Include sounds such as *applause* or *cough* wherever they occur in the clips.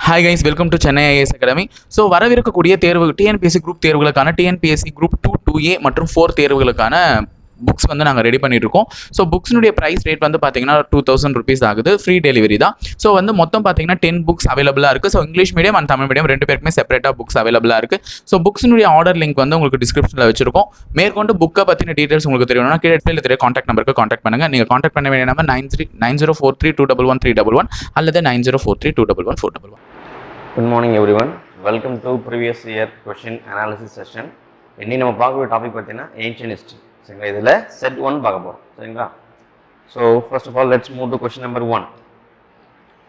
Hi guys welcome to Chennai IAS academy so வரவிருக்கக்கூடிய தேர்வு TNPSC group தேர்வுகளுக்கான TNPSC group two two A மற்றும் four தேர்வுகளுக்கான books வந்து நாங்கள் ரெடி பண்ணிட்டுருக்கோம். ஸோ புக்ஸினுடைய ப்ரைஸ் ரேட் வந்து பார்த்தீங்கன்னா டூ தௌசண்ட் ருபீஸ் ஆகுது. ஃப்ரீ டெலிவரி தான். ஸோ வந்து மொத்தம் பார்த்தீங்கன்னா டென் புக்ஸ் அவைலபிளாக இருக்குது so English medium and Tamil medium ரெண்டு பேருக்குமே செப்பரேட்டாக புக்ஸ் அவைலபிளாக இருக்குது ஸோ புக்ஸினுடைய ஆர்டர் லிங்க் வந்து உங்களுக்கு டிஸ்கிரிப்ஷனில் வச்சிருக்கோம். மேற்கொண்டு புக்கை பற்றின டீட்டெயில்ஸ் உங்களுக்கு தெரியணும்னா கீழே டிஸ்பிளேல தெரிய காண்டாக்ட் நம்பருக்கு காண்டாக்ட் பண்ணுங்கள் நீங்கள் காண்டாக்ட் பண்ண வேண்டிய number nine three nine zero four three two double one three double one அல்லது nine zero four three two double one four double one good morning everyone welcome to previous year question analysis session இன்னி நம்ம பார்க்கக்கூடிய topic பார்த்தீங்கன்னா ancient history சரிங்களா? இதில் set one பார்க்க போகிறோம் சரிங்களா? So first of all let's move to question number one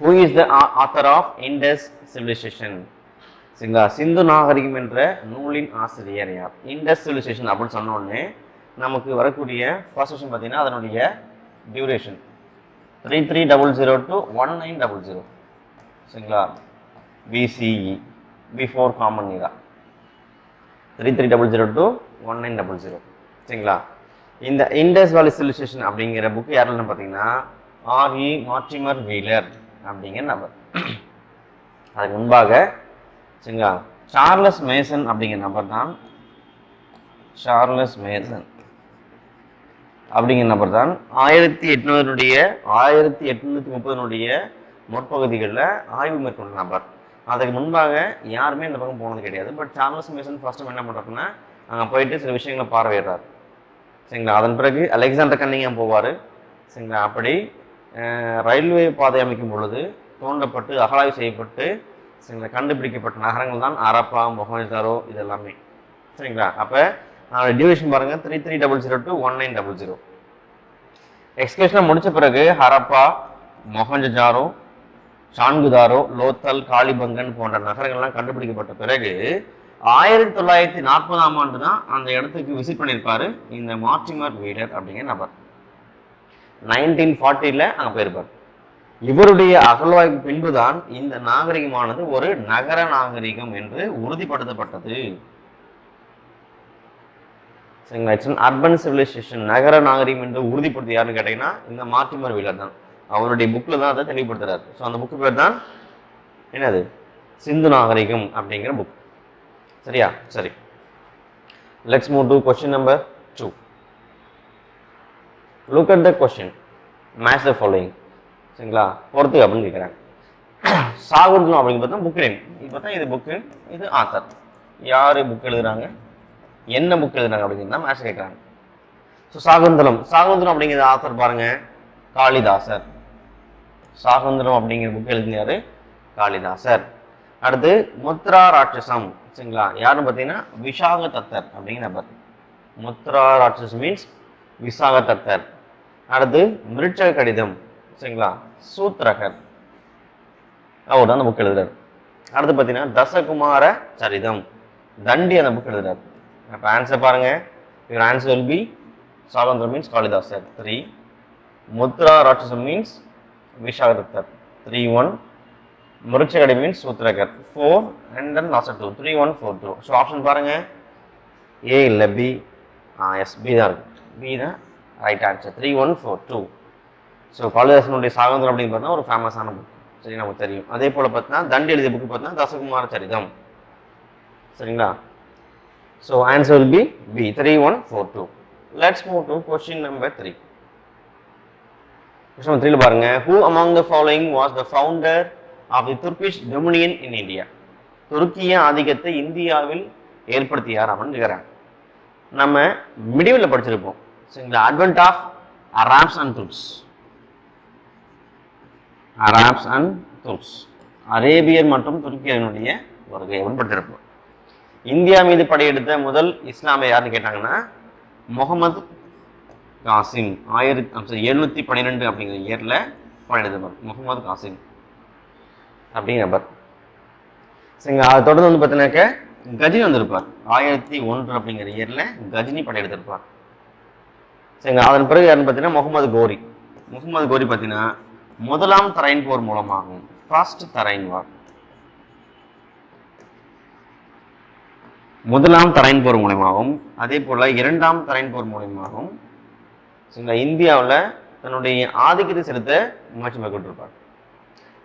who is the author of Indus civilisation சரிங்களா? சிந்து நாகரிகம் என்ற நூலின் ஆசிரியர் யார்? இண்டஸ் சிவிலைசேஷன் அப்படின்னு சொன்னோடனே நமக்கு வரக்கூடிய ஃபர்ஸ்ட் கொஷின் பார்த்தீங்கன்னா அதனுடைய duration three three double zero to one nine double zero சரிங்களா? BCE before common era three three double zero two one nine double zero சரிங்களா? இந்த இண்டஸ் வேலி சிவிலைசேஷன் அப்படிங்கிற புக் யாருன்னு பார்த்தீங்கன்னா ஆர்இ மார்டிமர் வீலர் அப்படிங்கிற நபர். அதுக்கு முன்பாக சரிங்களா? சார்லஸ் மேசன் அப்படிங்கிற நபர் தான். சார்லஸ் மேசன் அப்படிங்கிற நபர் தான். ஆயிரத்தி எட்நூறுடைய ஆயிரத்தி எட்நூற்றி முப்பதுனுடைய முற்பகுதிகளில் ஆய்வு மேற்கொண்ட நபர். அதுக்கு முன்பாக யாருமே இந்த பக்கம் போனது கிடையாது. பட் சார்லஸ் மேசன் ஃபர்ஸ்ட் என்ன பண்ணுறாருன்னா அங்கே போயிட்டு சில விஷயங்களை பார்வையிடுறாரு. சரிங்களா? அதன் பிறகு அலெக்சாண்டர் கன்னிங்கம் போவார். சரிங்களா? அப்படி ரயில்வே பாதை அமைக்கும் பொழுது தோண்டப்பட்டு அகலாய்வு செய்யப்பட்டு சரிங்களா? கண்டுபிடிக்கப்பட்ட நகரங்கள் தான் அரப்பா மொஹஞ்சதாரோ இது எல்லாமே சரிங்களா? அப்போ நான் டியூரேஷன் பாருங்கள் three three double zero to one nine double zero எக்ஸ்கர்ஷனை முடித்த பிறகு ஹரப்பா மொஹஞ்சஜாரோ ஷான்குதாரோ லோத்தல் காளிபங்கன் போன்ற நகரங்கள்லாம் கண்டுபிடிக்கப்பட்ட பிறகு ஆயிரத்தி தொள்ளாயிரத்தி நாற்பதாம் ஆண்டு தான் அந்த இடத்துக்கு விசிட் பண்ணியிருப்பாரு இந்த மார்டிமர் வீடர் அப்படிங்கிற நபர். நைன்டீன் ஃபார்ட்டியில் அங்கே போயிருப்பார். இவருடைய அகழ்வாய்வு பின்புதான் இந்த நாகரிகமானது ஒரு நகர நாகரிகம் என்று உறுதிப்படுத்தப்பட்டது. சரிங்களா? இட்ஸ் அர்பன் சிவிலைசேஷன் நகர நாகரிகம் என்று உறுதிப்படுத்தி யாருன்னு கேட்டீங்கன்னா இந்த மார்டிமர் வீலர் தான். அவருடைய புக்கில் தான் அதை தெளிவுபடுத்துறாரு. ஸோ அந்த புக்கு பேர் தான் என்னது? சிந்து நாகரிகம் அப்படிங்கிற புக் சரியா? சரி. Let's move to question number two look at the question match the following சரிங்களா? பொறுத்து அப்படின்னு கேட்குறாங்க சாகுந்தலம் அப்படின்னு பார்த்தா புக் நேம் இது பார்த்தா இது புக்கு இது ஆத்தர் யார் புக் எழுதுறாங்க? என்ன புக் எழுதுறாங்க அப்படிங்கிறது தான் மேட்ச் கேட்குறாங்க. ஸோ சாகுந்தலம். சாகுந்தலம் அப்படிங்கிற ஆத்தர் பாருங்க. காளிதாசர். சாகுந்தரம் அப்படிங்கிற புக் எழுதினாரு காளிதாசர். அடுத்து முத்ரா ராட்சசம். சரிங்களா? யாருன்னு பார்த்தீங்கன்னா விஷாக தத்தர் அப்படிங்கிற நபர். முத்ரா ராட்சஸ் மீன்ஸ் விசாக தத்தர் அடுத்து மிருட்சக கடிதம் சரிங்களா? சூத்ரகர் அவர் தான் அந்த புக் எழுதுறார். அடுத்து பார்த்தீங்கன்னா தசகுமார சரிதம். தண்டி அந்த புக் எழுதுறார். அப்போ ஆன்சர் பாருங்க. Your answer will be Shakuntalam means Kalidasa. Three Mudra Rakshasam means விஷாகதத்தர் த்ரீ ஒன் முருச்சகடி means சூத்ரகர் four and then last two three one four two so option பாருங்கள் ஏ இல்லை பி எஸ் பி தான் இருக்கு. பி தான் right answer three one four two so காளிதாசனுடைய சாகந்தரம் அப்படின்னு பார்த்தா ஒரு ஃபேமஸான புக் சரி நமக்கு தெரியும். அதே போல் பார்த்தீங்கன்னா தண்டி எழுதிய புக்கு பார்த்தீங்கன்னா தசகுமார சரிதம். சரிங்களா? So answer will be B three one four two let's move to question number three question number த்ரீல பாருங்க. Who among the following was the founder of the Turkish dominion in India துருக்கிய ஆதிக்கத்தை இந்தியாவில் ஏற்படுத்தியார் அப்படின்னு கேட்குறாங்க நம்ம மிடிவில் படிச்சிருப்போம். சரிங்களா? Advent of Arabs and Turks Arabs and Turks அரேபியர் மற்றும் துருக்கியனுடைய வருகை அப்படின்னு படிச்சிருப்போம். இந்தியா மீது படையெடுத்த முதல் இஸ்லாமிய யாருன்னு கேட்டாங்கன்னா முகமது காசிம். ஆயிரத்தி எழுநூற்றி பன்னிரெண்டு அப்படிங்கிற இயரில் படையெடுத்தவர் முகமது காசிம். அப்படிங்கிற நபர் சரிங்க அதை தொடர்ந்து வந்து பார்த்தீங்கன்னாக்க கஜினி வந்திருப்பார். ஆயிரத்தி ஒன்று அப்படிங்கிற இயரில் கஜினி படையெடுத்திருப்பார் சரிங்க அதன் பிறகு யாருன்னு பார்த்தீங்கன்னா முகமது கோரி. முகமது கோரி பார்த்தீங்கன்னா முதலாம் தரையின் போர் மூலமாகும் ஃபர்ஸ்ட் தரைன் வார் முதலாம் தரையின் போர் மூலயமாகவும் அதே போல் இரண்டாம் தரைன் போர் மூலயமாகவும் சரிங்களா இந்தியாவில் தன்னுடைய ஆதிக்கத்தை செலுத்த முயற்சி மேற்கொண்டிருப்பார்.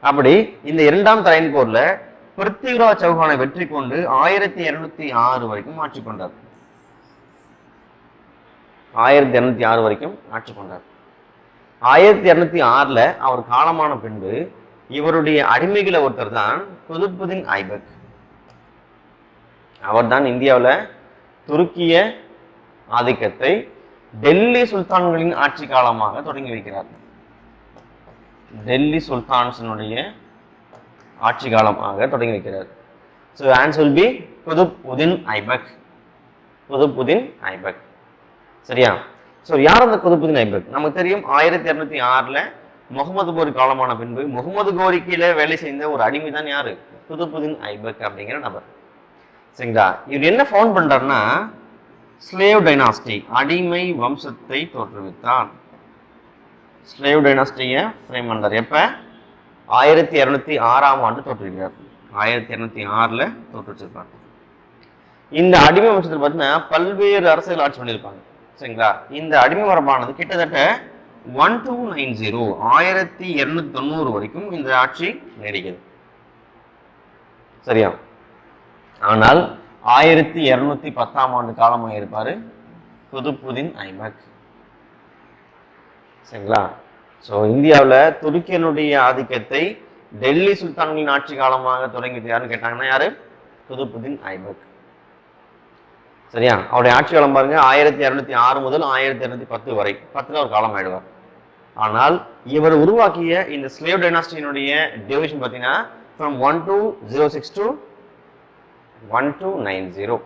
அப்படி இந்த இரண்டாம் தலையின் போர்ல பிருத்திவிராஜ் சௌஹானை வெற்றி கொண்டு ஆயிரத்தி இருநூத்தி ஆறு வரைக்கும் ஆட்சி கொண்டார். ஆயிரத்தி இருநூத்தி ஆறு வரைக்கும் ஆட்சி கொண்டார். ஆயிரத்தி இருநூத்தி ஆறுல அவர் காலமான பின்பு இவருடைய அடிமைகளை ஒருத்தர் தான் குதுப்புதீன் ஐபக். அவர்தான் இந்தியாவில் துருக்கிய ஆதிக்கத்தை டெல்லி சுல்தான்களின் ஆட்சி காலமாக தொடங்கி வைக்கிறார். டெல்லி சுல்தான்ஸினுடைய ஆட்சி காலமாக தொடங்கி வைக்கிறார். So answer will be Qutb ud-din Aibak. Qutb ud-din Aibak. சரியா? ஸோ யார் அந்த குதுப்புதின் ஐபக்? நமக்கு தெரியும் ஆயிரத்தி இரநூத்தி ஆறில் முகமது கோரி காலமான பின்பு முகமது கோரி கீழே வேலை செய்த ஒரு அடிமை தான் யாரு? குதுப்புதீன் ஐபக் அப்படிங்கிற நபர். சரிங்களா? இவர் என்ன ஃபோன் பண்றாருன்னா ஸ்லேவ் டைனாஸ்டி அடிமை வம்சத்தை தோற்றுவித்தார் ஸ்லேவ் டைனாஸ்டியை ஃப்ரேம் பண்ணார் எப்போ? ஆயிரத்தி இரநூத்தி ஆறாம் ஆண்டு தோற்றுவிக்கிறார். ஆயிரத்தி இரநூத்தி ஆறில் தோற்று வச்சிருப்பாங்க இந்த அடிமை வம்சத்தில் பார்த்தீங்கன்னா பல்வேறு அரசுகள் ஆட்சி பண்ணியிருப்பாங்க. சரிங்களா? இந்த அடிமை மரபானது கிட்டத்தட்ட ஒன் டூ நைன் ஜீரோ ஆயிரத்தி இரநூத்தி தொண்ணூறு வரைக்கும் இந்த ஆட்சி நீடிக்குது. சரியா? ஆனால் ஆயிரத்தி இரநூத்தி பத்தாம் ஆண்டு காலமாக இருப்பார் புதுப்புதின் ஐமக். சரிங்களா? ஸோ இந்தியாவில் துருக்கியனுடைய ஆதிக்கத்தை டெல்லி சுல்தான்களின் ஆட்சி காலமாக தொடங்கியது யாருன்னு கேட்டாங்கன்னா யாரு? குதுப்புதீன் ஐபக். சரியா? அவருடைய ஆட்சி காலம் பாருங்க ஆயிரத்தி இரநூத்தி ஆறு முதல் ஆயிரத்தி இரநூத்தி பத்து வரை. பத்துல ஒரு காலம் ஆயிடுவார் ஆனால் இவர் உருவாக்கிய இந்த ஸ்லேவ் டைனாஸ்டியினுடைய டிவிஷன் பார்த்தீங்கன்னா from one two zero six two one two nine zero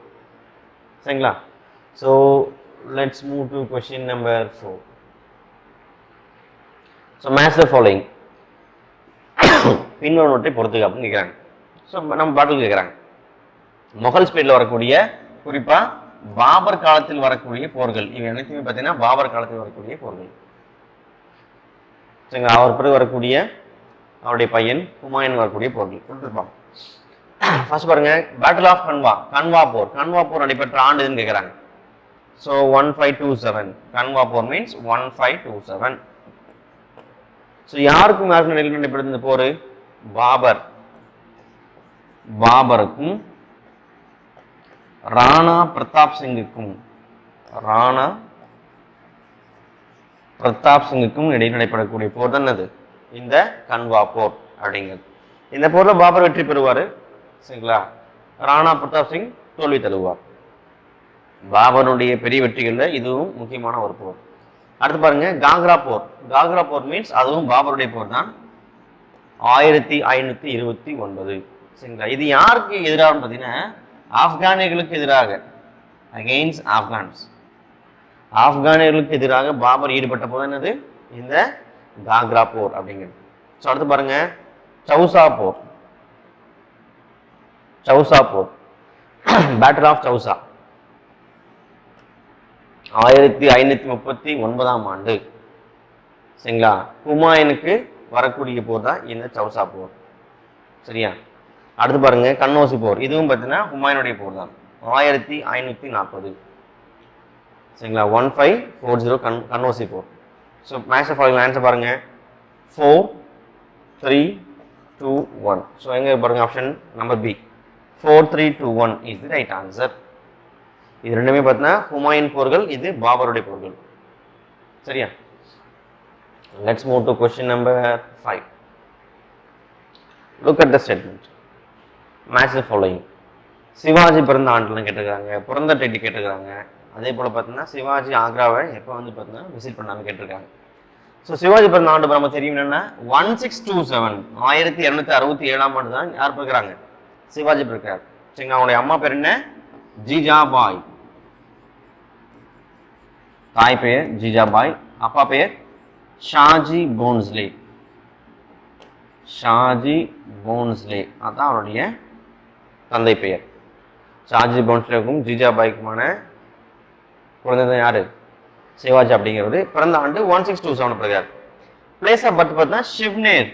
சரிங்களா? So let's move to question number four so match the following பின்வருவற்றை *coughs* பொறுத்துக்க அப்படின்னு கேட்குறாங்க ஸோ நம்ம பாட்டில் கேட்குறாங்க மொகல் ஸ்பீடில் வரக்கூடிய குறிப்பாக பாபர் காலத்தில் வரக்கூடிய போர்கள். இவை அனைத்துமே பார்த்தீங்கன்னா பாபர் காலத்தில் வரக்கூடிய போர்கள். சரிங்களா? அவர் பிறகு வரக்கூடிய அவருடைய பையன் ஹுமாயன் வரக்கூடிய போர்கள். கொடுத்துருப்பாங்க ஃபர்ஸ்ட் *coughs* பாருங்க. பேட்டில் ஆஃப் கன்வா கன்வா போர். கன்வா போர் நடைபெற்ற ஆண்டுன்னு கேட்குறாங்க so one five two seven Khanwa போர் means one five two seven so யாருக்கும் யாருக்கும் இடையில் நடைபெறுது இந்த போர் பாபர். பாபருக்கும் ராணா பிரதாப் சிங்குக்கும் ராணா பிரதாப் சிங்குக்கும் இடையில் நடைபெறக்கூடிய போர் தான் அது. இந்த கன்வா போர் அப்படிங்கிறது இந்த போரில் பாபர் வெற்றி பெறுவார். சரிங்களா? ராணா பிரதாப் சிங் தோல்வி தழுவார் பாபருடைய பெரிய வெற்றிகளில் இதுவும் முக்கியமான ஒரு போர். அடுத்து பாருங்க காக்ரா போர். காக்ரா போர் மீன்ஸ் அதுவும் பாபருடைய போர் தான். ஆயிரத்தி ஐநூத்தி இருபத்தி ஒன்பது. சரிங்களா? இது யாருக்கு எதிராக பார்த்தீங்கன்னா ஆப்கானியர்களுக்கு எதிராக. அகெயின்ஸ்ட் ஆப்கான்ஸ் ஆப்கானியர்களுக்கு எதிராக பாபர் ஈடுபட்ட போது என்னது? இந்த காக்ரா போர் அப்படிங்கிறது. ஸோ அடுத்து பாருங்க சவுசா போர். சவுசா போர். Battle of Chausa. ஆயிரத்தி ஐநூத்தி முப்பத்தி ஒன்பதாம் ஆண்டு. சரிங்களா? ஹுமாயூனுக்கு வரக்கூடிய போர் தான் இந்த சௌசா போர். சரியா? அடுத்து பாருங்க கண்ணோசி போர். இதுவும் பார்த்தீங்கன்னா ஹுமாயூனுடைய போர் தான். ஆயிரத்தி ஐநூற்றி நாற்பது. சரிங்களா? ஒன் ஃபைவ் ஃபோர் ஜீரோ கண் கண்ணோசி போர். ஸோ மேக்ஸ் ஃபாலோயிங் ஆன்சர் பாருங்க. Four three two one so எங்கே பாருங்க option number B four three two one is the right answer இது ரெண்டுமே பார்த்தீங்கன்னா ஹுமாயூன் போர்கள் இது பாபருடைய போர்கள். சரியா? Let's move to question number five look at the statement match following Shivaji பிறந்த ஆண்டுலாம் கேட்டிருக்காங்க பிறந்த டேட்டு கேட்டிருக்காங்க. அதே போல் பார்த்தீங்கன்னா சிவாஜி ஆக்ராவை எப்போ வந்து பார்த்தீங்கன்னா விசிட் பண்ணாமல் கேட்டிருக்காங்க. ஸோ சிவாஜி பிறந்த ஆண்டு நம்ம தெரியும் என்னென்னா ஒன் சிக்ஸ் டூ செவன் ஆயிரத்தி இரநூத்தி அறுபத்தி ஏழாம் ஆண்டு தான் யார் பிறக்கிறாங்க? சிவாஜி பிறக்கிறார். சரிங்க அவங்களுடைய அம்மா பேர் என்ன? ஜிஜா பாய் தாய் பெயர் ஜிஜாபாய் அப்பா பெயர் ஷாஜி போன்ஸ்லே. ஷாஜி போன்ஸ்லே. அதுதான் அவருடைய தந்தை பெயர். ஷாஜி போன்ஸ்லேக்கும் ஜிஜாபாய்க்குமான குழந்தை தான் யாரு? சிவாஜி அப்படிங்கிறது. பிறந்த ஆண்டு ஒன் சிக்ஸ் டூ செவன் பிறகு பிளேஸ் ஆஃப் பர்த் பார்த்தீங்கன்னா ஷிவ்னேர்.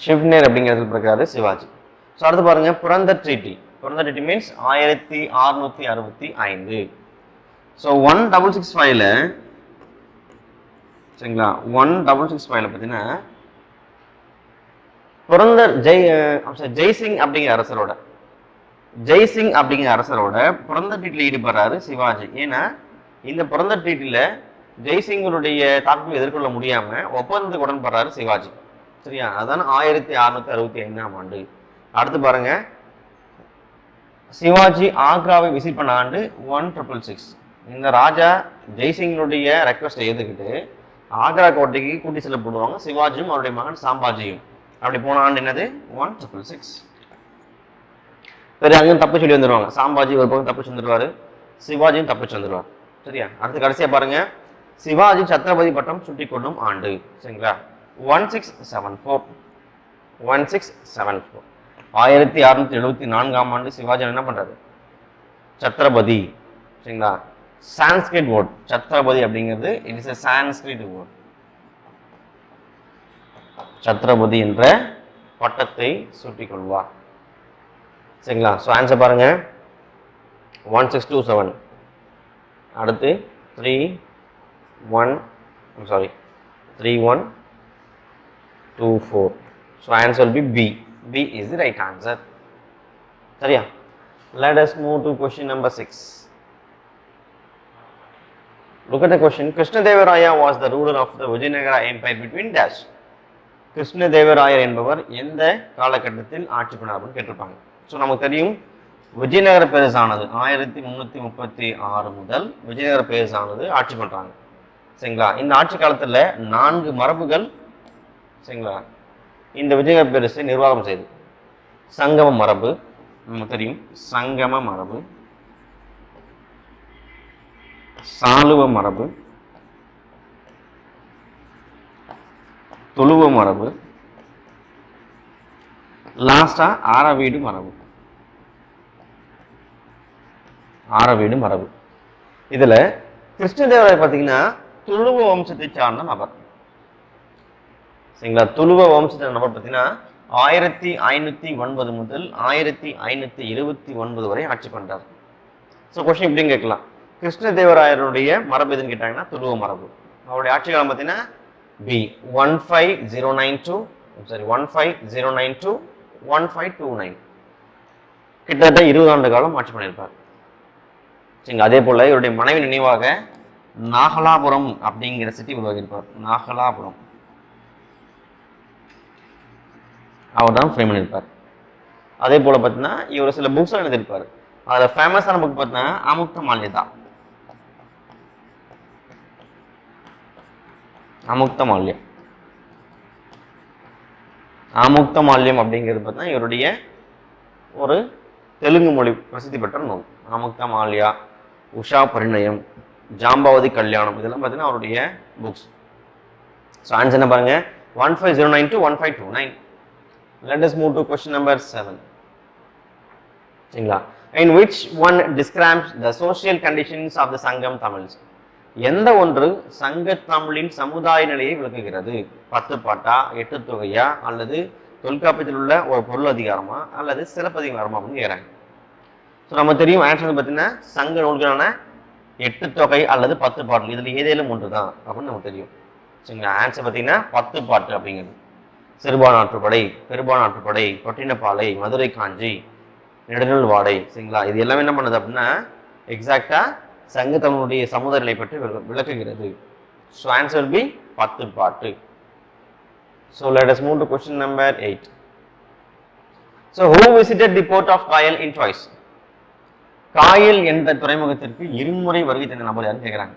ஷிவ்னேர் அப்படிங்கிறது பிறக்கிறாரு சிவாஜி. ஸோ அடுத்து பாருங்க பிறந்த ட்ரீட்டி பிறந்த டேட் மீன்ஸ் ஆயிரத்தி அறுநூத்தி அறுபத்தி ஐந்து. ஸோ ஒன் டபுள் சிக்ஸ் ஃபைவ்ல சரிங்களா? ஒன் டபுள் சிக்ஸ் ஃபைவ்ல பார்த்தீங்கன்னா பிறந்த ஜெய் ஜெய்சிங் அப்படிங்கிற அரசரோட ஜெய்சிங் அப்படிங்கிற அரசரோட பிறந்த டீட்டில் ஈடுபடுறாரு சிவாஜி. ஏன்னா இந்த பிறந்த டீட்டில் ஜெய்சிங்கருடைய தாக்குதலை எதிர்கொள்ள முடியாமல் ஒப்பந்தத்துக்கு உடன்படுறாரு சிவாஜி. சரியா? அதான் ஆயிரத்தி அறுநூத்தி அறுபத்தி ஐந்தாம் ஆண்டு. அடுத்து பாருங்கள் சிவாஜி ஆக்ராவை விசிட் பண்ண ஆண்டு ஒன் ட்ரிபிள் சிக்ஸ் இந்த ராஜா ஜெய்சிங்கனுடைய ரெக்வஸ்ட்டை ஏற்றுக்கிட்டு ஆக்ரா கோட்டைக்கு கூட்டி செல்லப்படுவாங்க சிவாஜியும் அவருடைய மகன் சாம்பாஜியும். அப்படி போன ஆண்டு என்னது? ஒன் ட்ரிபிள் சிக்ஸ் சரி அங்கேயும் தப்பிச்சு சொல்லி வந்துடுவாங்க சாம்பாஜி ஒரு பக்கம் தப்பிச்சு வந்துடுவார் சிவாஜியும் தப்பிச்சு வந்துடுவார் சரியா? அடுத்து கடைசியாக பாருங்க. சிவாஜி சத்ரபதி பட்டம் சுட்டி கொள்ளும் ஆண்டு. சரிங்களா? One six seven four one six seven four ஆயிரத்தி அறுநூத்தி எழுபத்தி நான்காம் ஆண்டு சிவாஜி என்ன பண்றாரு? சத்ரபதி. சரிங்களா? சான்ஸ்கிரிட் வேர்ட் சத்ரபதி அப்படிங்கிறது it is a Sanskrit word Chhatrapati என்ற பட்டத்தை சூட்டிக்கொள்வார் சரிங்களா? ஸோ ஆன்சர் பாருங்க. ஒன் சிக்ஸ் டூ செவன் அடுத்து three one sorry three one two four so answer B B B is the right answer சரியா? Let us move to question number 6 look at the question. Krishnadevaraya was the ruler of the Vijayanagara empire between dash. Krishnadevarayar என்பவர் எந்த காலகட்டத்தில் ஆட்சி பண்ணார் கேட்டிருப்பாங்க. So நமக்கு தெரியும் விஜயநகர பேரசானது ஆயிரத்தி முந்நூற்றி முப்பத்தி ஆறு முதல் விஜயநகர பேரசானது ஆட்சி பண்ணுறாங்க சரிங்களா? இந்த ஆட்சி காலத்தில் நான்கு மரபுகள் சரிங்களா? இந்த விஜய பேரரசை நிர்வாகம் செய்து சங்கம மரபு நமக்கு தெரியும். சங்கம மரபு. சாலுவ மரபு. துளுவ மரபு. லாஸ்டா ஆரவீடு மரபு. ஆரவீடு மரபு. இதுல கிருஷ்ணதேவராய் பார்த்தீங்கன்னா துளுவ வம்சத்தை சார்ந்த நபர். சரிங்களா? துளுவ வம்சத்தை நபர் பார்த்தீங்கன்னா ஆயிரத்தி ஐநூற்றி ஒன்பது முதல் ஆயிரத்தி ஐநூற்றி இருபத்தி ஒன்பது வரை ஆட்சி பண்ணுறார் ஸோ கொஸ்டின் இப்படின்னு கேட்கலாம். கிருஷ்ணதேவராயருடைய மரபு எதுன்னு கேட்டாங்கன்னா துளுவ மரபு. அவருடைய ஆட்சி காலம் பார்த்தீங்கன்னா B one five zero nine two sorry one five zero nine two one five two nine கிட்டத்தட்ட இருபது ஆண்டு காலம் ஆட்சி பண்ணியிருப்பார். சரிங்க அதே போல் இவருடைய மனைவி நினைவாக நாகலாபுரம் அப்படிங்கிற சிட்டி உருவாகியிருப்பார் நாகலாபுரம். அவர் தான் ஃப்ரேம் பண்ணியிருப்பார். அதே போல் பார்த்தீங்கன்னா இவர் சில புக்ஸ் எழுதியிருப்பார். அதில் ஃபேமஸான புக் பார்த்தீங்கன்னா அமுக்த மால்யதா அமுக்த மால்யம் அமுக்த மால்யம் அப்படிங்கிறது பார்த்தீங்கன்னா இவருடைய ஒரு தெலுங்கு மொழி பிரசித்தி பெற்ற நூல். அமுக்த மால்யா உஷா பரிணயம் ஜாம்பாவதி கல்யாணம் இதெல்லாம் பார்த்தீங்கன்னா அவருடைய புக்ஸ் ஸோ ஆன்சர் என்ன பாருங்க? One five zero nine two one five two nine let us move to question number seven சரிங்களா? In which one describes the social conditions of the Sangam Tamils எந்த ஒன்று சங்க தமிழின் சமுதாய நிலையை விளக்குகிறது? பத்து பாட்டா எட்டு தொகையா அல்லது தொல்காப்பியத்தில் உள்ள ஒரு பொருள் அதிகாரமா அல்லது சிலப்பதிகாரமா அப்படின்னு கேட்குறாங்க ஸோ நம்ம தெரியும் ஆன்சர் பார்த்தீங்கன்னா சங்க நூல்களான எட்டு தொகை அல்லது பத்து பாட்டு இதில் ஏதேனும் ஒன்று தான் அப்படின்னு நமக்கு தெரியும். சரிங்களா? ஆன்சர் பார்த்தீங்கன்னா பத்து பாட்டு அப்படிங்கிறது. சிறுபானாற்றுப்படை பெருபானாற்றுப்படை கொட்டினப்பாலை மதுரை காஞ்சி நெடுநல் வாடை சரிங்களா இது எல்லாமே என்ன பண்ணுது அப்படின்னா எக்ஸாக்டாக சங்கத்தமிழுடைய தமிழுடைய சமுதாய நிலை பற்றி விளக்குகிறது. ஸோ ஆன்சர் பி பத்து பாட்டு. So let us move to number eight so who visited the port of Kayal in choice Kayal என்ற துறைமுகத்திற்கு இருமுறை வருகை தந்த நபர் யாருன்னு கேட்குறாங்க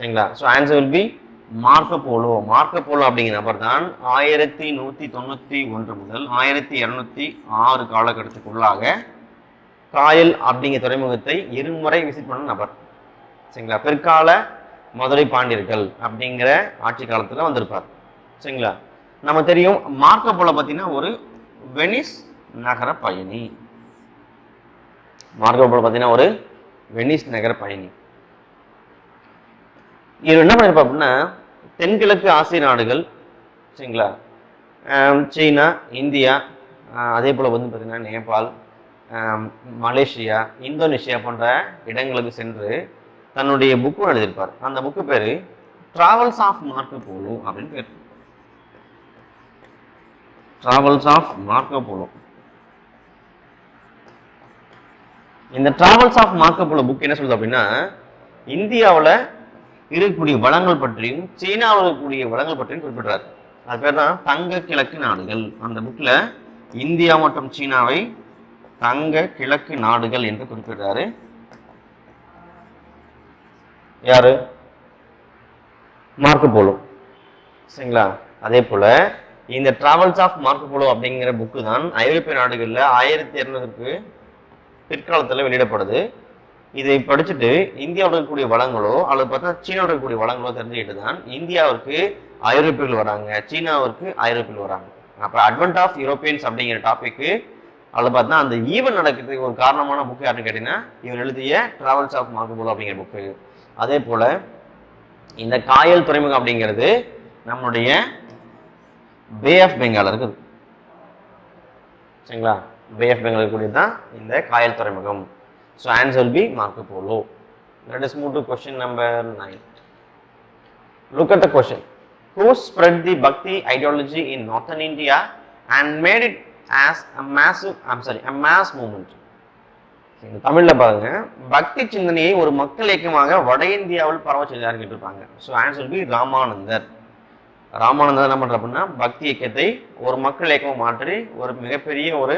சரிங்களா? So answer will be Marco Polo Marco Polo அப்படிங்கிற நபர் தான் ஆயிரத்தி நூற்றி தொண்ணூற்றி ஒன்று முதல் ஆயிரத்தி இரநூத்தி ஆறு காலகட்டத்துக்குள்ளாக காயல் அப்படிங்கிற துறைமுகத்தை இருமுறை விசிட் பண்ண நபர். சரிங்களா? பிற்கால மதுரை பாண்டியர்கள் அப்படிங்கிற ஆட்சி காலத்தில் வந்திருப்பார். சரிங்களா? நம்ம தெரியும் மார்க்க போல பார்த்தீங்கன்னா ஒரு வெனிஸ் நகர பயணி. மார்க்க போல பார்த்தீங்கன்னா ஒரு வெனிஸ் நகர பயணி. இவர் என்ன பண்ணியிருப்பா அப்படின்னா தென்கிழக்கு ஆசிய நாடுகள் சரிங்களா? சீனா இந்தியா அதே போல் வந்து பார்த்திங்கன்னா நேபாள் மலேசியா இந்தோனேஷியா போன்ற இடங்களுக்கு சென்று தன்னுடைய புக்கு எழுதியிருப்பார். அந்த புக்கு பேர் ட்ராவல்ஸ் ஆஃப் மார்க்கோ போலோ அப்படின்னு பேர். ட்ராவல்ஸ் ஆஃப் மார்க்கோ போலோ இந்த travels of Marco Polo book என்ன சொல்லுது அப்படின்னா இந்தியாவில் இருக்கக்கூடிய வளங்கள் பற்றியும் சீனாவில் இருக்கக்கூடிய வளங்கள் பற்றியும் குறிப்பிடுறாரு. அது பேர் தான் தங்க கிழக்கு நாடுகள். அந்த புக்கில் இந்தியா மற்றும் சீனாவை தங்க கிழக்கு நாடுகள் என்று குறிப்பிடுறாரு. யாரு? Marco Polo. சரிங்களா? அதே போல இந்த டிராவல்ஸ் ஆஃப் மார்க்கு போலோ அப்படிங்கிற புக்கு தான் ஐரோப்பிய நாடுகளில் ஆயிரத்தி இரநூறுக்கு பிற்காலத்தில் வெளியிடப்படுது. இதை படிச்சுட்டு இந்தியாவில் இருக்கக்கூடிய வளங்களோ அல்லது பார்த்தா சீனாவில் இருக்கக்கூடிய வளங்களோ தெரிஞ்சுக்கிட்டு தான் இந்தியாவிற்கு ஐரோப்பியர்கள் வராங்க. சீனாவிற்கு ஐரோப்பியர்கள் வராங்க. அப்போ அட்வென்ட் ஆஃப் யூரோப்பியன்ஸ் அப்படிங்கிற டாபிக்கு அதில் பார்த்தா அந்த ஈவன் நடக்கிறதுக்கு ஒரு காரணமான புக்கு யாருன்னு கேட்டிங்கன்னா இவர் எழுதிய ட்ராவல்ஸ் ஆஃப் மார்க்கபோலோ அப்படிங்கிற புக்கு அதே போல் இந்த காயல் துறைமுகம் அப்படிங்கிறது நம்மளுடைய பே ஆஃப் பெங்கால் இருக்குது. சரிங்களா? பே ஆஃப் பெங்கால் இருக்கக்கூடியது தான் இந்த காயல் துறைமுகம். So answer will be Marco Polo let us move to question number 9 look at the question. Who spread the bhakti ideology in northern india and made it as a massive i'm sorry a mass movement? தமிழில் பாருங்க. பக்தி சிந்தனையை ஒரு மக்கள் இயக்கமாக வட இந்தியாவில் பரவ செய்தார் கேட்டிருப்பாங்க so answer B Ramanandar. Ramanandar என்ன பண்ற அப்படின்னா பக்தி இயக்கத்தை ஒரு மக்கள் இயக்கமாக மாற்றி ஒரு மிகப்பெரிய ஒரு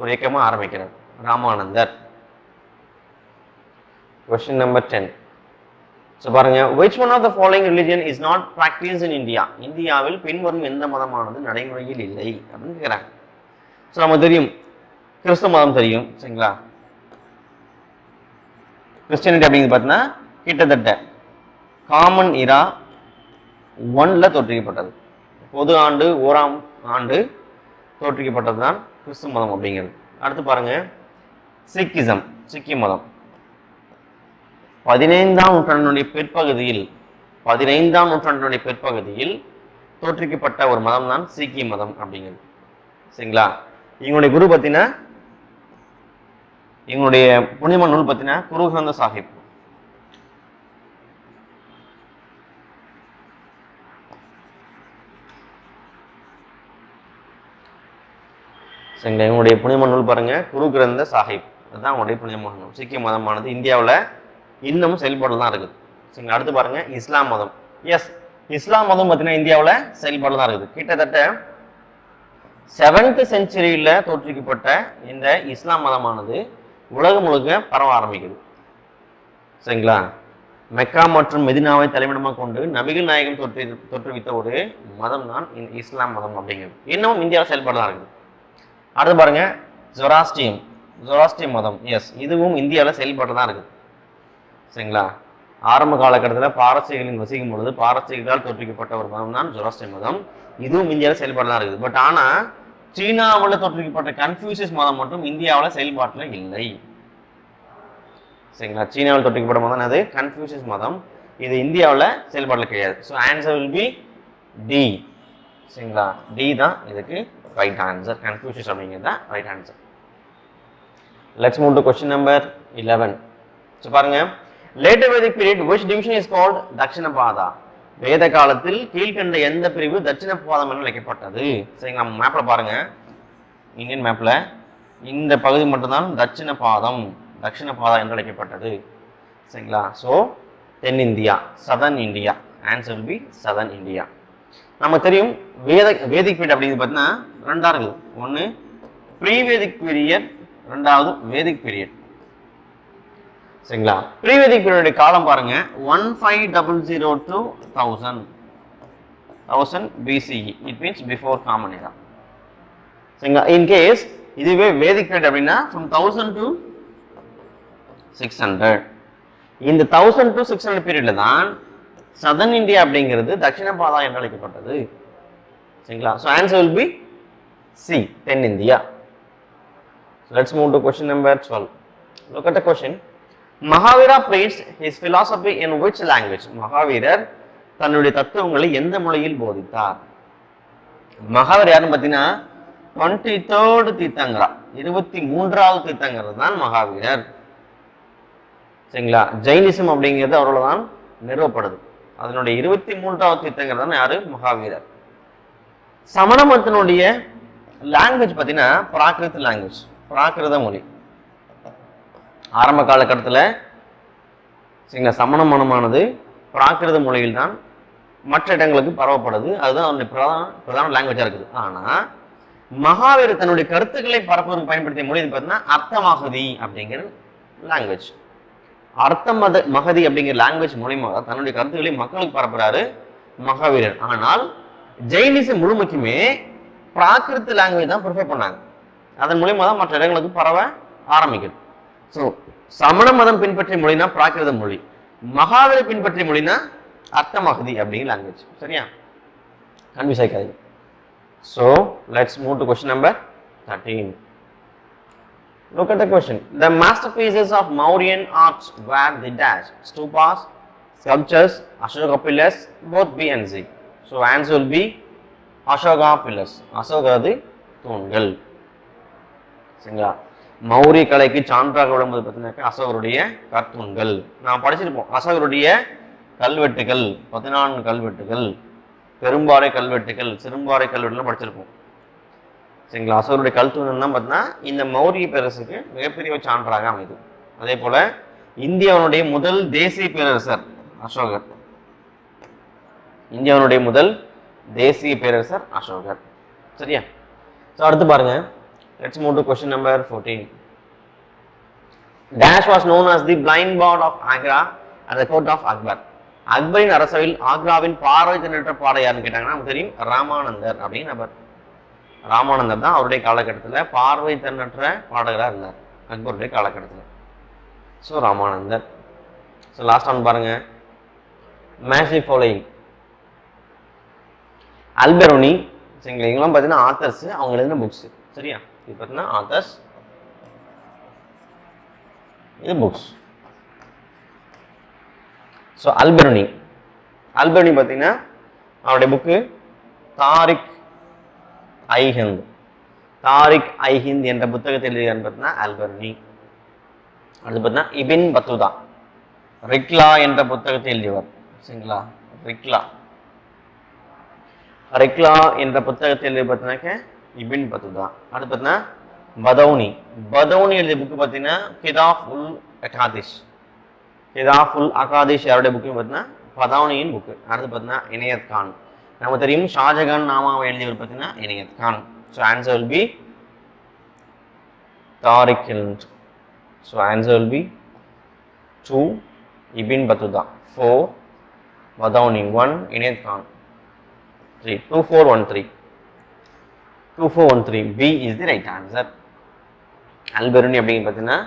ஒரு இயக்கமாக ஆரம்பிக்கிறார். Ramanandar. Question number ten so பாருங்க which one of the following religion is not practice in India இந்தியாவில் பின்வரும் எந்த மதமானது நடைமுறையில் இல்லை அப்படின்னு கேட்குறாங்க ஸோ நமக்கு தெரியும். கிறிஸ்தவ மதம் தெரியும் சரிங்களா? கிறிஸ்டியனிட்டி அப்படிங்கிறது பார்த்தீங்கன்னா கிட்டத்தட்ட காமன் இரா ஒன்ல தோற்றுவிக்கப்பட்டது. பொது ஆண்டு ஓராம் ஆண்டு தோற்றுவிக்கப்பட்டது தான் கிறிஸ்துவ மதம் அப்படிங்கிறது. அடுத்து பாருங்க சிக்கிசம் சிக்கி மதம். பதினைந்தாம் நூற்றாண்டினுடைய பிற்பகுதியில் பதினைந்தாம் நூற்றாண்டினுடைய பிற்பகுதியில் தோற்றுவிக்கப்பட்ட ஒரு மதம் தான் சீக்கிய மதம் அப்படிங்கிறது. சரிங்களா? இவங்களுடைய குரு பார்த்தீங்கன்னா இவங்களுடைய புனிம நூல் பார்த்தீங்கன்னா குரு கிரந்த சாஹிப். சரிங்களா? இவங்களுடைய புனிம நூல் பாருங்க குரு கிரந்த சாஹிப். அதுதான் அவங்களுடைய புனிதமான நூல். சீக்கிய மதமானது இந்தியாவில் இன்னமும் செயல்பாடு தான் இருக்குது சரிங்களா அடுத்து பாருங்க இஸ்லாம் மதம். எஸ் இஸ்லாம் மதம் பார்த்தீங்கன்னா இந்தியாவில் செயல்பாடு தான் இருக்குது. கிட்டத்தட்ட செவன்த் செஞ்சுரியில் தோற்றுவிக்கப்பட்ட இந்த இஸ்லாம் மதமானது உலகம் முழுக்க பரவ ஆரம்பிக்குது. சரிங்களா? மெக்கா மற்றும் மெதினாவை தலைமையிடமாக கொண்டு நபிகள் நாயகம் தோற்று தோற்றுவித்த ஒரு மதம் தான் இந்த இஸ்லாம் மதம் அப்படிங்கிறது. இன்னமும் இந்தியாவில் செயல்பாடு தான் இருக்குது. அடுத்து பாருங்கள் ஜொராஸ்டியம். ஜொராஸ்டியம் மதம். எஸ் இதுவும் இந்தியாவில் செயல்பாடு தான் இருக்குது. சரிங்களா? ஆரம்ப காலகட்டத்தில் பாரசீகங்களின் வசிக்கும் பொழுது பாரசீகத்தால் தோற்றுவிக்கப்பட்ட ஒரு மதம் தான் ஜொராஸ்டியம் மதம். இதுவும் இந்தியாவில் செயல்பாடு தான் இருக்குது. பட் ஆனால் சீனாவில் தோற்றுவிக்கப்பட்ட கன்ஃபியூசியஸ் மதம் மட்டும் இந்தியாவில் செயல்பாட்டில் இல்லை. சரிங்களா? சீனாவில் தோற்றுவிக்கப்பட்ட மதம் அது கன்ஃபியூசியஸ் மதம். இது இந்தியாவில் செயல்பாட்டில் கிடையாது. So answer will be D சரிங்களா? டி தான் இதுக்கு ரைட் ஆன்சர் கன்ஃபியூஷஸ் அப்படிங்கிறது தான் right answer let's move to question number eleven so பாருங்கள் later Vedic period which division is called Dakshinapatha வேத காலத்தில் கீழ்கண்ட எந்த பிரிவு தட்சிண பாதம் என அழைக்கப்பட்டது சரிங்களா மேப்பில் பாருங்க. இந்தியன் மேப்பில் இந்த பகுதி மட்டும்தான் தட்சிண பாதம் தட்சிண பாதா என்று அழைக்கப்பட்டது. சரிங்களா? ஸோ தென்னிந்தியா southern India answer will B southern India நமக்கு தெரியும் வேத வேதிக் பீரியட் அப்படிங்கிறது பார்த்தீங்கன்னா ரெண்டாக இருக்குது. ஒன்று ப்ரீ வேதிக் பீரியட் ரெண்டாவது வேதிக் பீரியட் சரிங்களா? ப்ரீவேதிக் பீரியடுடைய காலம் பாருங்க. One five double zero to thousand thousand BCE it means before common era சரிங்களா? இன்கேஸ் இதுவே வேதிக் பீரியட் அப்படின்னா from thousand to six hundred இந்த தௌசண்ட் டு சிக்ஸ் ஹண்ட்ரட் பீரியடில் தான் சதன் இந்தியா அப்படிங்கிறது தட்சிண பாதா என்று அழைக்கப்பட்டது. சரிங்களா? So answer will be C then India. Let's move to question number twelve look at question Mahavira preach his philosophy in which language Mahaveerar தன்னுடைய தத்துவங்களை எந்த மொழியில் போதித்தார்? மகாவீர் யாருன்னு பார்த்தீங்கன்னா டுவெண்ட்டி தேர்டு தீர்த்தங்கரா இருபத்தி மூன்றாவது தீர்த்தங்கரர் தான் மகாவீரர். சரிங்களா? ஜெயினிசம் அப்படிங்கிறது அவரோட தான் நிறுவப்படுது அதனுடைய இருபத்தி மூன்றாவது தீர்த்தங்கர் தான் யாரு? மகாவீரர். சமண மதத்தினுடைய லாங்குவேஜ் பார்த்தீங்கன்னா பிராகிருத லாங்குவேஜ் பிராகிருத மொழி. ஆரம்ப காலகட்டத்தில் சரிங்களா சமண மனமானது பிராகிருத மொழியில் தான் மற்ற இடங்களுக்கு பரவப்படுது. அதுதான் அவருடைய பிரதான பிரதான லாங்குவேஜாக இருக்குது. ஆனால் மகாவீரர் தன்னுடைய கருத்துக்களை பரப்புவதற்கு பயன்படுத்திய மொழி பார்த்தீங்கன்னா அர்த்தமாகதி அப்படிங்கிற லாங்குவேஜ் அர்த்த மத மகதி அப்படிங்கிற லாங்குவேஜ் மூலியமாக தான் தன்னுடைய கருத்துக்களை மக்களுக்கு பரப்புறாரு மகாவீரர். ஆனால் ஜெயினிசம் முழுமைக்குமே பிராகிருத லாங்குவேஜ் தான் ப்ரிஃபர் பண்ணாங்க. அதன் மூலியமாக தான் மற்ற இடங்களுக்கு பரவ ஆரம்பிக்குது. ஸோ சமண மதம் பின்பற்றிய மொழினா பிராகிருத மொழி மகாவீரர் பின்பற்றிய மொழினா அர்த்தமகதி அப்படிங்கிற லாங்குவேஜ் சரியா confuse ஆகிக்காதீங்க so let's move to question number thirteen Look at the question. The masterpieces of Mauryan art were the dash, stupas, sculptures, Ashoka pillars, both B and Z. So answer will be Ashoka pillars. Ashoka the தூண்கள் சரிங்களா மௌரிய கலைக்கு சான்றாக விளம்புவது பார்த்தீங்கன்னாக்கா அசோகருடைய கற்தூண்கள் நாம் படிச்சிருப்போம். அசோகருடைய கல்வெட்டுகள் பதினான்கு கல்வெட்டுகள் பெரும்பாறை கல்வெட்டுகள் சிறும்பாறை கல்வெட்டுலாம் படிச்சிருப்போம். சரிங்களா? அசோகருடைய கல்தூணம் தான் பார்த்தீங்கன்னா இந்த மௌரிய பேரரசுக்கு மிகப்பெரிய சான்றாக அமைது அதே போல இந்தியாவுடைய முதல் தேசிய பேரரசர் அசோகர். இந்தியாவுடைய முதல் தேசிய பேரரசர் அசோகர். சரியா? ஸோ அடுத்து பாருங்கள் let's move to question number fourteen dash was known as the blind bard of Agra at the court of Akbar அக்பரின் அரசவையில் ஆக்ராவின் பார்வை திணற்ற பாடை யாருன்னு கேட்டாங்கன்னா நமக்கு தெரியும் ராமானந்தர் அப்படின்னு நபர் ராமானந்தர் தான் அவருடைய காலகட்டத்தில் பார்வை திறனற்ற பாடகராக இருந்தார். அக்பருடைய காலகட்டத்தில். So Ramanandar. So last one பாருங்க. மேசி ஃபாலோயிங் அல்பெரோனி சரிங்களா இவங்களாம் பார்த்தீங்கன்னா ஆத்தர்ஸ் அவங்க எழுதின புக்ஸு சரியா? இது பார்த்தீங்கன்னா ஆதர்ஸ் இது புக்ஸ் ஸோ அல்பெருனி அல்பெருனி பார்த்தீங்கன்னா அவருடைய புக்கு தாரிக் ஐஹிந்த். தாரிக் ஐஹிந்த் என்ற புத்தகத்தை எழுதியான்னு பார்த்தீங்கன்னா அல்பர்னி அடுத்து பார்த்தீங்கன்னா இபின் பத்துதா. ரிக்லா என்ற புத்தகத்தை எழுதியவர். சரிங்களா? ரிக்லா. ரிக்லா என்ற புத்தகத்தை எழுதி பார்த்தீங்கன்னாக்க இபின் பத்துதா அடுத்து பார்த்தீங்கன்னா பதௌனி பதௌனி எழுதிய புக்கு பார்த்தீங்கன்னா கிதாஃப் உல் அகாதிஷ். கிதாஃப் உல் அகாதிஷ் யாருடைய புக்கு பார்த்தீங்கன்னா பதௌனியின் புக்கு அடுத்து பார்த்தீங்கன்னா இணையத் கான். நமக்கு தெரியும் ஷாஜகான் நாமாவை எழுதியவர் பார்த்தீங்கன்னா Inayat Khan. So answer will be Tarikh Hind so answer will be two Ibn Battuta four Badauni one Inayat Khan. Three two four one three two four one three B is the right answer Alberuni அப்படிங்கிறது பார்த்தீங்கன்னா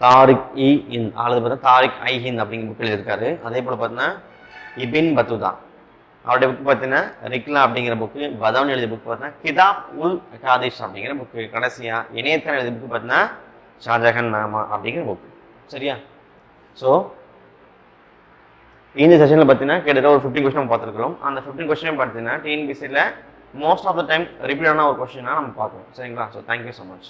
தாரிக் இ இன் அல்லது பார்த்தா தாரிக் ஐ ஹிந்த் அப்படிங்கிற book எழுதியிருக்காரு. அதே போல் பார்த்தீங்கன்னா ibn பத்துதா. அவருடைய book பார்த்தீங்கன்னா ரிக்லா அப்படிங்கிற புக்கு பதவன் எழுதிய புக் பார்த்தீங்கன்னா கிதாப் உல் காதிஷ் அப்படிங்கிற புக்கு கடைசியாக இணையத்தில் எழுதிய புக்கு பார்த்தீங்கன்னா ஷாஜஹான் நாமா அப்படிங்கிற புக்கு சரியா? ஸோ இந்த செஷனில் பார்த்தீங்கன்னா கிட்டத்தட்ட ஒரு ஃபிஃப்டின் கொஸ்டின் பார்த்துருக்கிறோம். அந்த ஃபிஃப்டின் கொஸ்டின் பார்த்தீங்கன்னா டிஎன்பிசியில் மோஸ்ட் ஆஃப் த டைம் ரிப்பீட்டான ஒரு கொஸ்டினாக நம்ம பார்க்கணும் சரிங்களா? So thank you so much